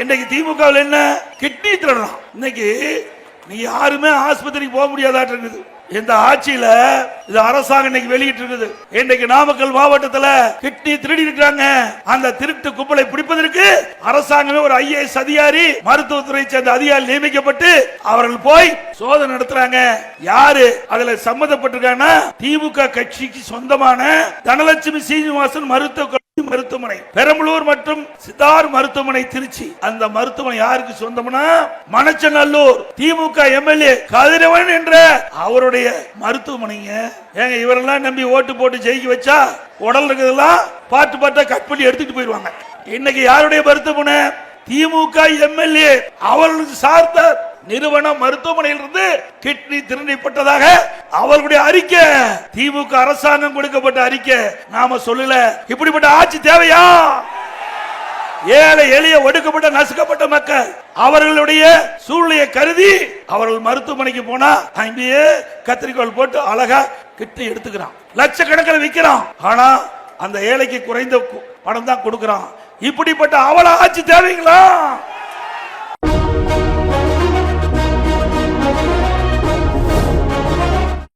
இன்னைக்கு திமுகவில் என்ன? கிட்னி திருடலாம் இன்னைக்கு நீ யாருமே ஆஸ்பத்திரிக்கு போக முடியாதாட்டு இருக்குது. இந்த ஆட்சியில இது அரசாங்கம் இன்னைக்கு வெளியிட்டு இருக்குது. இன்னைக்கு நாமக்கல் மாவட்டத்துல கிட்னி திருடி இருக்காங்க அந்த திருட்டு கும்பலை பிடிப்பதற்கு அரசாங்கமே ஒரு ஐஏஎஸ் அதிகாரி மருத்துவத்துறை சேர்ந்த அதிகாரி நியமிக்கப்பட்டு அவர்கள் போய் சோதனை நடத்துறாங்க. யாரு? அதுல சம்மந்தப்பட்டிருக்காங்கன்னா திமுக கட்சிக்கு சொந்தமான தனலட்சுமி சீனிவாசன் மருத்துவ மருத்துவமனை. பெரம்பலூர் மற்றும் சித்தார் மருத்துவமனை திருச்சி. அந்த மருத்துவமனை யாருக்கு சொந்தம்னா மணச்சநல்லூர் திமுக எம்எல்ஏ கதிரவன் என்ற அவருடைய மருத்துவமனைங்க. ஏங்க இவரெல்லாம் நம்பி ஓட்டு போட்டு ஜெயிக்க வச்சா உடல் இருக்கிறதெல்லாம் பாட்டு பாட்டா கட் பண்ணி எடுத்துட்டு போயிடுவாங்க. இன்னைக்கு யாருடைய மருத்துவமனை? திமுக எம்எல்ஏ அவர்களுக்கு சார்ந்த நிறுவன மருத்துவமனையில் இருந்து கிட்னி திருநீப்பட்டதாக அவர்களுடைய அறிக்கை. திமுக அரசாங்கம் கொடுக்கப்பட்ட அறிக்கை. நாம சொல்லல. இப்படிப்பட்ட ஆட்சி தேவையா? ஏழை எளிய ஒடுக்கப்பட்ட நசுக்கப்பட்ட மக்கள். அவர்களுடைய சூழ்நிலையை கருதி அவர்கள் மருத்துவமனைக்கு போனா அங்கேயே கத்திரிக்கோள் போட்டு அழகா கிட்டு எடுத்துக்கிறான். லட்சக்கணக்கில் விற்கிறான் ஆனா அந்த ஏழைக்கு குறைந்த பணம் தான் கொடுக்கிறான். இப்படிப்பட்ட அவல ஆட்சி தேவைங்களா?